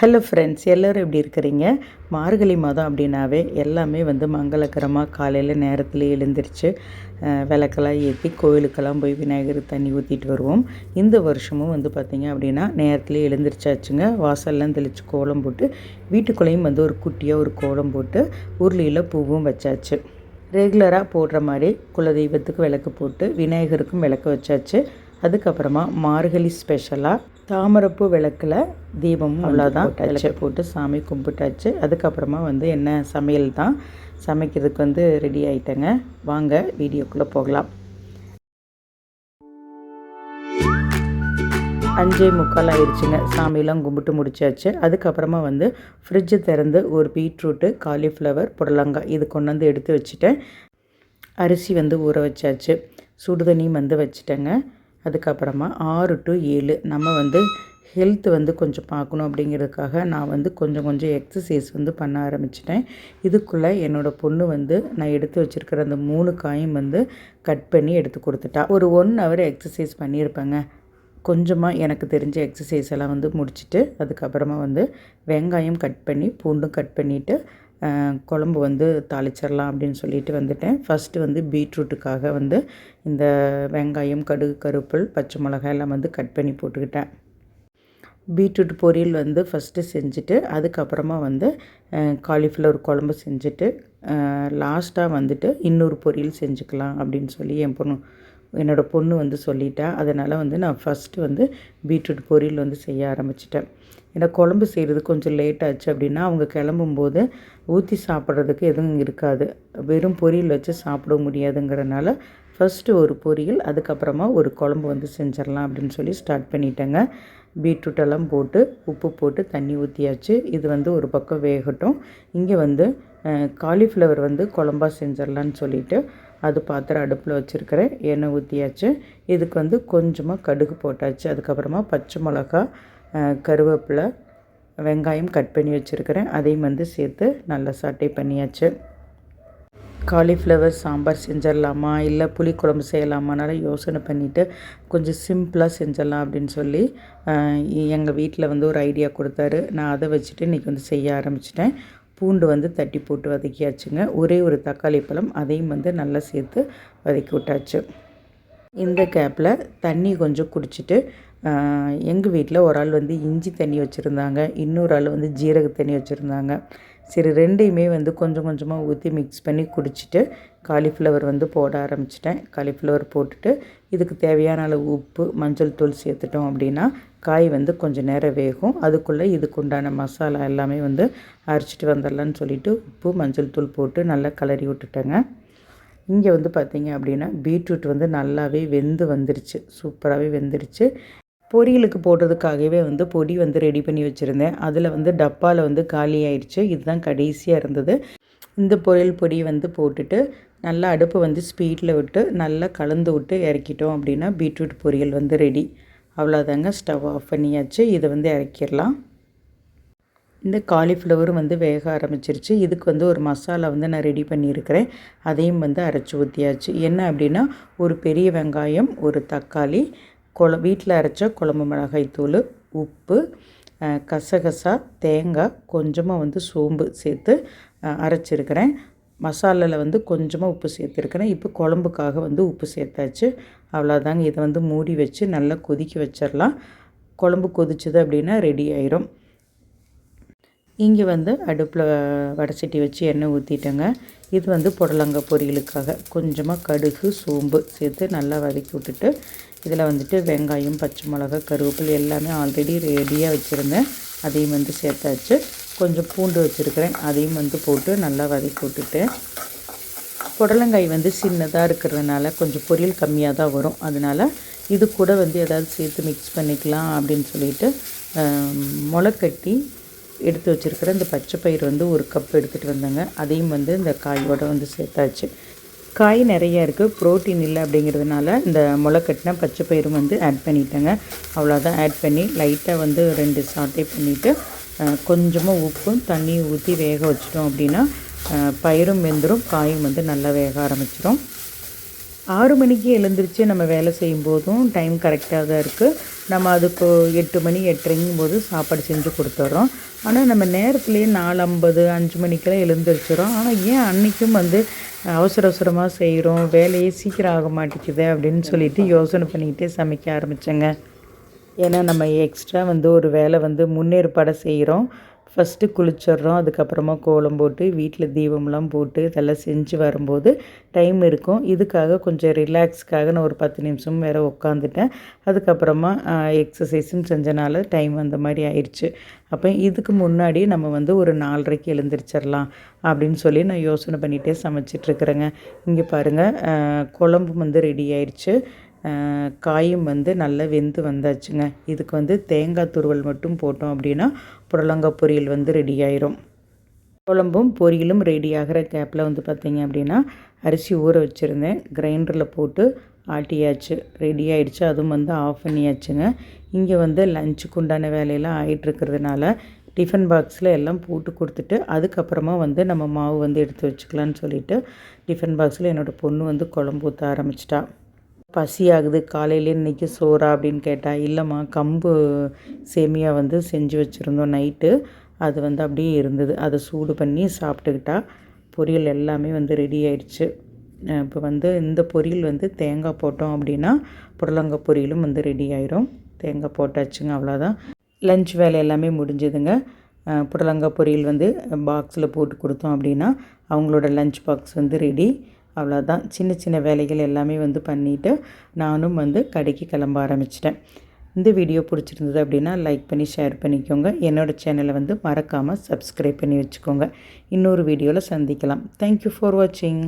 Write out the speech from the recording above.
Hello friends எல்லோரும் எப்படி இருக்கிறீங்க? மார்கழி மாதம் அப்படின்னாவே எல்லாமே வந்து மங்களகரமாக காலையில் நேரத்தில் எழுந்திரிச்சு விளக்கெல்லாம் ஏற்றி கோயிலுக்கெல்லாம் போய் விநாயகர் தண்ணி ஊற்றிட்டு வருவோம். இந்த வருஷமும் வந்து பார்த்திங்க அப்படின்னா நேரத்தில் எழுந்திரிச்சாச்சுங்க. வாசல்லாம் தெளித்து கோலம் போட்டு வீட்டுக்குள்ளேயும் வந்து ஒரு குட்டியாக ஒரு கோலம் போட்டு உருளியில் பூவும் வச்சாச்சு. ரெகுலராக போடுற மாதிரி குலதெய்வத்துக்கு விளக்கு போட்டு விநாயகருக்கும் விளக்கு வச்சாச்சு. அதுக்கப்புறமா மார்கழி ஸ்பெஷலாக தாமரைப்பூ விளக்கில் தீபமும் அவ்வளோதான் விளக்கு போட்டு சாமி கும்பிட்டாச்சு. அதுக்கப்புறமா வந்து என்ன சமையல் தான்? சமைக்கிறதுக்கு வந்து ரெடி ஆயிட்டேங்க. வாங்க வீடியோக்குள்ளே போகலாம். அஞ்சே முக்கால் ஆயிடுச்சுங்க சாமியெல்லாம் கும்பிட்டு முடிச்சாச்சு. அதுக்கப்புறமா வந்து ஃப்ரிட்ஜு திறந்து ஒரு பீட்ரூட்டு காலிஃப்ளவர் புடலங்காய் இது கொண்டு வந்து எடுத்து வச்சுட்டேன். அரிசி வந்து ஊற வச்சாச்சு. சுடுதண்ணியும் வந்து வச்சுட்டேங்க. அதுக்கப்புறமா ஆறு டு ஏழு நம்ம வந்து ஹெல்த் வந்து கொஞ்சம் பார்க்கணும் அப்படிங்கிறதுக்காக நான் வந்து கொஞ்சம் கொஞ்சம் எக்ஸசைஸ் வந்து பண்ண ஆரம்பிச்சிட்டேன். இதுக்குள்ளே என்னோடய பொண்ணு வந்து நான் எடுத்து வச்சுருக்கிற அந்த மூணு காயும் வந்து கட் பண்ணி எடுத்து கொடுத்துட்டா. ஒரு ஒன் ஹவர் எக்ஸசைஸ் பண்ணியிருப்பேங்க. கொஞ்சமாக எனக்கு தெரிஞ்ச எக்ஸசைஸ் எல்லாம் வந்து முடிச்சுட்டு அதுக்கப்புறமா வந்து வெங்காயம் கட் பண்ணி பூண்டும் கட் பண்ணிவிட்டு குழம்பு வந்து தாளிச்சிடலாம் அப்படின்னு சொல்லிட்டு வந்துட்டேன். ஃபஸ்ட்டு வந்து பீட்ரூட்டுக்காக வந்து இந்த வெங்காயம் கடுகு கருப்பில் பச்சை மிளகாய் எல்லாம் வந்து கட் பண்ணி போட்டுக்கிட்டேன். பீட்ரூட் பொரியல் வந்து ஃபஸ்ட்டு செஞ்சுட்டு அதுக்கப்புறமா வந்து காலிஃப்ளவர் குழம்பு செஞ்சுட்டு லாஸ்ட்டாக வந்துட்டு இன்னொரு பொரியல் செஞ்சுக்கலாம் அப்படின்னு சொல்லி என் பொண்ணு என்னோடய பொண்ணு வந்து சொல்லிட்டா. அதனால் வந்து நான் ஃபஸ்ட்டு வந்து பீட்ரூட் பொரியல் வந்து செய்ய ஆரம்பிச்சிட்டேன். ஏன்னா குழம்பு செய்கிறது கொஞ்சம் லேட் ஆச்சு அப்படின்னா அவங்க கிளம்பும்போது ஊற்றி சாப்பிட்றதுக்கு எதுவும் இருக்காது. வெறும் பொரியல் வச்சு சாப்பிட முடியாதுங்கிறனால ஃபஸ்ட்டு ஒரு பொரியல் அதுக்கப்புறமா ஒரு குழம்பு வந்து செஞ்சிடலாம் அப்படின்னு சொல்லி ஸ்டார்ட் பண்ணிட்டேங்க. பீட்ரூட்டெல்லாம் போட்டு உப்பு போட்டு தண்ணி ஊற்றியாச்சு இது வந்து ஒரு பக்கம் வேகட்டும். இங்கே வந்து காலிஃப்ளவர் வந்து குழம்பாக செஞ்சிடலான்னு சொல்லிவிட்டு அது பாத்திரம் அடுப்பில் வச்சுருக்கிறேன். எண்ணெய் ஊற்றியாச்சு இதுக்கு வந்து கொஞ்சமாக கடுகு போட்டாச்சு. அதுக்கப்புறமா பச்சை மிளகா கருவேப்பிலை வெங்காயம் கட் பண்ணி வச்சுருக்கிறேன். அதையும் வந்து சேர்த்து நல்லா சாட்டை பண்ணியாச்சு. காலிஃப்ளவர் சாம்பார் செஞ்சிடலாமா? இல்லை புளிக்குழம்பு செய்யலாமானால யோசனை பண்ணிவிட்டு கொஞ்சம் சிம்பிளாக செஞ்சிடலாம் அப்படின்னு சொல்லி எங்கள் வீட்டில் வந்து ஒரு ஐடியா கொடுத்தாரு. நான் அதை வச்சுட்டு இன்றைக்கி வந்து செய்ய ஆரம்பிச்சிட்டேன். பூண்டு வந்து தட்டி போட்டு வதக்கியாச்சுங்க. ஒரே ஒரு தக்காளி பழம் அதையும் வந்து நல்லா சேர்த்து வதக்கி விட்டாச்சு. இந்த கேப்பில் தண்ணி கொஞ்சம் குடிச்சிட்டு எங்கள் வீட்டில் ஒரு ஆள் வந்து இஞ்சி தண்ணி வச்சுருந்தாங்க. இன்னொரு ஆள் வந்து ஜீரக தண்ணி வச்சுருந்தாங்க. சரி ரெண்டையுமே வந்து கொஞ்சம் கொஞ்சமாக ஊற்றி மிக்ஸ் பண்ணி குடிச்சிட்டு காலிஃப்ளவர் வந்து போட ஆரம்பிச்சிட்டேன். காலிஃப்ளவர் போட்டுட்டு இதுக்கு தேவையான அளவு உப்பு மஞ்சள் தூள் சேர்த்துட்டோம் அப்படின்னா காய் வந்து கொஞ்சம் நேரம் வேகும். அதுக்குள்ளே இதுக்கு உண்டான மசாலா எல்லாமே வந்து அரைச்சிட்டு வந்துடலான்னு சொல்லிவிட்டு உப்பு மஞ்சள் தூள் போட்டு நல்லா கலரி விட்டுட்டேங்க. இங்கே வந்து பார்த்தீங்க அப்படின்னா பீட்ரூட் வந்து நல்லாவே வெந்து வந்துருச்சு. சூப்பராகவே வெந்துருச்சு. பொரியலுக்கு போடுறதுக்காகவே வந்து பொடி வந்து ரெடி பண்ணி வச்சுருந்தேன். அதில் வந்து டப்பாவில் வந்து காலி ஆயிடுச்சு இதுதான் கடைசியாக இருந்தது. இந்த பொரியல் பொடி வந்து போட்டுட்டு நல்லா அடுப்பை வந்து ஸ்பீடில் விட்டு நல்லா கலந்து விட்டு இறக்கிட்டோம் அப்படின்னா பீட்ரூட் பொரியல் வந்து ரெடி. அவ்வளோதாங்க ஸ்டவ் ஆஃப் பண்ணியாச்சு. இதை வந்து இறக்கிடலாம். இந்த காலிஃப்ளவரும் வந்து வேக ஆரம்பிச்சிருச்சு. இதுக்கு வந்து ஒரு மசாலா வந்து நான் ரெடி பண்ணியிருக்கிறேன். அதையும் வந்து அரைச்சி ஊற்றியாச்சு என்ன அப்படின்னா ஒரு பெரிய வெங்காயம் ஒரு தக்காளி குழ வீட்டில் அரைச்ச குழம்பு மிளகாய் தூள் உப்பு கசகசா தேங்காய் கொஞ்சமாக வந்து சோம்பு சேர்த்து அரைச்சிருக்கிறேன். மசாலாவில் வந்து கொஞ்சமாக உப்பு சேர்த்துருக்கிறேன். இப்போ குழம்புக்காக வந்து உப்பு சேர்த்தாச்சு. அவ்வளோதாங்க. இதை வந்து மூடி வச்சு நல்லா கொதிக்க வச்சிடலாம் குழம்பு கொதிச்சுது அப்படின்னா ரெடி ஆயிரும். இங்கே வந்து அடுப்பில் வடைச்சட்டி வச்சு எண்ணெய் ஊற்றிட்டேங்க இது வந்து புடலங்காய் பொரியலுக்காக. கொஞ்சமாக கடுகு சோம்பு சேர்த்து நல்லா வதக்கி விட்டுட்டு இதில் வந்துட்டு வெங்காயம் பச்சை மிளகா கருவேப்பிலை எல்லாமே ஆல்ரெடி ரெடியாக வச்சுருந்தேன். அதையும் வந்து சேர்த்தாச்சு. கொஞ்சம் பூண்டு வச்சுருக்கிறேன். அதையும் வந்து போட்டு நல்லா வதக்கி விட்டுட்டேன். புடலங்காய் வந்து சின்னதாக இருக்கிறதுனால கொஞ்சம் பொரியல் கம்மியாக தான் வரும். அதனால் இது கூட வந்து ஏதாவது சேர்த்து மிக்ஸ் பண்ணிக்கலாம் அப்படின்னு சொல்லிட்டு முளைக்கட்டி எடுத்து வச்சுருக்கிற இந்த பச்சை பயிர் வந்து ஒரு கப் எடுத்துகிட்டு வந்தேங்க. அதையும் வந்து இந்த காயோட வந்து சேர்த்தாச்சு. காய் நிறையா இருக்குது ப்ரோட்டீன் இல்லை அப்படிங்கிறதுனால இந்த முளைக்கட்டின பச்சை பயிரும் வந்து ஆட் பண்ணிட்டேங்க. அவ்வளோதான் ஆட் பண்ணி லைட்டாக வந்து ரெண்டு சாட்டை பண்ணிவிட்டு கொஞ்சமாக உப்பும் தண்ணியும் ஊற்றி வேக வச்சிட்டோம் அப்படின்னா பயிரும் வெந்துடும் காயும் வந்து நல்லா வேக ஆரம்பிச்சிடும் ஆறு மணிக்கு எழுந்திரிச்சு நம்ம வேலை செய்யும் போதும் டைம் கரெக்டாக தான் இருக்குது நம்ம அதுக்கு எட்டு மணி எட்டரைங்கும் போது சாப்பாடு செஞ்சு கொடுத்துட்றோம் ஆனால் நம்ம நேரத்துலேயே நாலு ஐம்பது அஞ்சு மணிக்கெல்லாம் எழுந்திரிச்சிடும் ஆனால் ஏன் அன்றைக்கும் வந்து அவசர அவசரமாக செய்கிறோம் வேலையே சீக்கிரம் ஆக மாட்டேங்குது அப்படின்னு சொல்லிட்டு யோசனை பண்ணிக்கிட்டே சமைக்க ஆரம்பித்தேங்க ஏன்னா நம்ம எக்ஸ்ட்ரா வந்து ஒரு வேலை வந்து முன்னேற்பாடை செய்கிறோம் ஃபஸ்ட்டு குளிச்சிடுறோம் அதுக்கப்புறமா கோலம் போட்டு வீட்டில் தீபம்லாம் போட்டு இதெல்லாம் செஞ்சு வரும்போது டைம் இருக்கும். இதுக்காக கொஞ்சம் ரிலாக்ஸ்க்காக நான் ஒரு பத்து நிமிஷம் வேறு உட்காந்துட்டேன் அதுக்கப்புறமா எக்ஸசைஸும் செஞ்சனால டைம் அந்த மாதிரி ஆயிடுச்சு. அப்போ இதுக்கு முன்னாடி நம்ம வந்து ஒரு நாலரைக்கு எழுந்திரிச்சிடலாம் அப்படின்னு சொல்லி நான் யோசனை பண்ணிகிட்டே சமைச்சிட்ருக்குறேங்க இங்கே பாருங்கள் குழம்பு வந்து ரெடி ஆயிடுச்சு. காயும் வந்து நல்லா வெந்து வந்தாச்சுங்க. இதுக்கு வந்து தேங்காய் துருவல் மட்டும் போட்டோம் அப்படின்னா புடலங்காய் பொரியல் வந்து ரெடி ஆயிரும். குழம்பும் பொரியலும் ரெடி ஆகிற கேப்பில் வந்து பார்த்திங்க அப்படின்னா அரிசி ஊற வச்சுருந்தேன். கிரைண்டரில் போட்டு ஆட்டியாச்சு. ரெடி ஆகிடுச்சு அதுவும் வந்து ஆஃப் பண்ணியாச்சுங்க. இங்கே வந்து லஞ்சுக்கு உண்டான வேலையெல்லாம் ஆகிட்டுருக்கிறதுனால டிஃபன் பாக்ஸில் எல்லாம் போட்டு கொடுத்துட்டு அதுக்கப்புறமா வந்து நம்ம மாவு வந்து எடுத்து வச்சுக்கலான்னு சொல்லிவிட்டு டிஃபன் பாக்ஸில் என்னோடய பொண்ணு வந்து குழம்பு ஊற்ற ஆரம்பிச்சிட்டா. பசியாகுது காலையிலே இன்றைக்கி சோறா அப்படின்னு கேட்டால் இல்லைம்மா கம்பு சேமியா வந்து செஞ்சு வச்சுருந்தோம் நைட்டு. அது வந்து அப்படியே இருந்தது. அதை சூடு பண்ணி சாப்பிட்டுக்கிட்டா பொரியல் எல்லாமே வந்து ரெடி ஆயிடுச்சு. இப்போ வந்து இந்த பொரியல் வந்து தேங்காய் போட்டோம் அப்படின்னா புடலங்காய் பொரியலும் வந்து ரெடி ஆயிரும். தேங்காய் போட்டாச்சுங்க அவ்வளோதான் லஞ்ச் வேலை எல்லாமே முடிஞ்சுதுங்க. புடலங்காய் பொரியல் வந்து பாக்ஸில் போட்டு கொடுத்தோம் அப்படின்னா அவங்களோட லஞ்ச் பாக்ஸ் வந்து ரெடி அவ்வளோதான் சின்ன சின்ன வேலைகள் எல்லாமே வந்து பண்ணிவிட்டு நானும் வந்து கடைக்கு கிளம்ப ஆரம்பிச்சிட்டேன். இந்த வீடியோ பிடிச்சிருந்தது அப்படின்னா லைக் பண்ணி ஷேர் பண்ணிக்கோங்க. என்னோடய சேனலை வந்து மறக்காமல் சப்ஸ்கிரைப் பண்ணி வச்சுக்கோங்க. இன்னொரு வீடியோவில் சந்திக்கலாம். தேங்க்யூ ஃபார் வாட்சிங்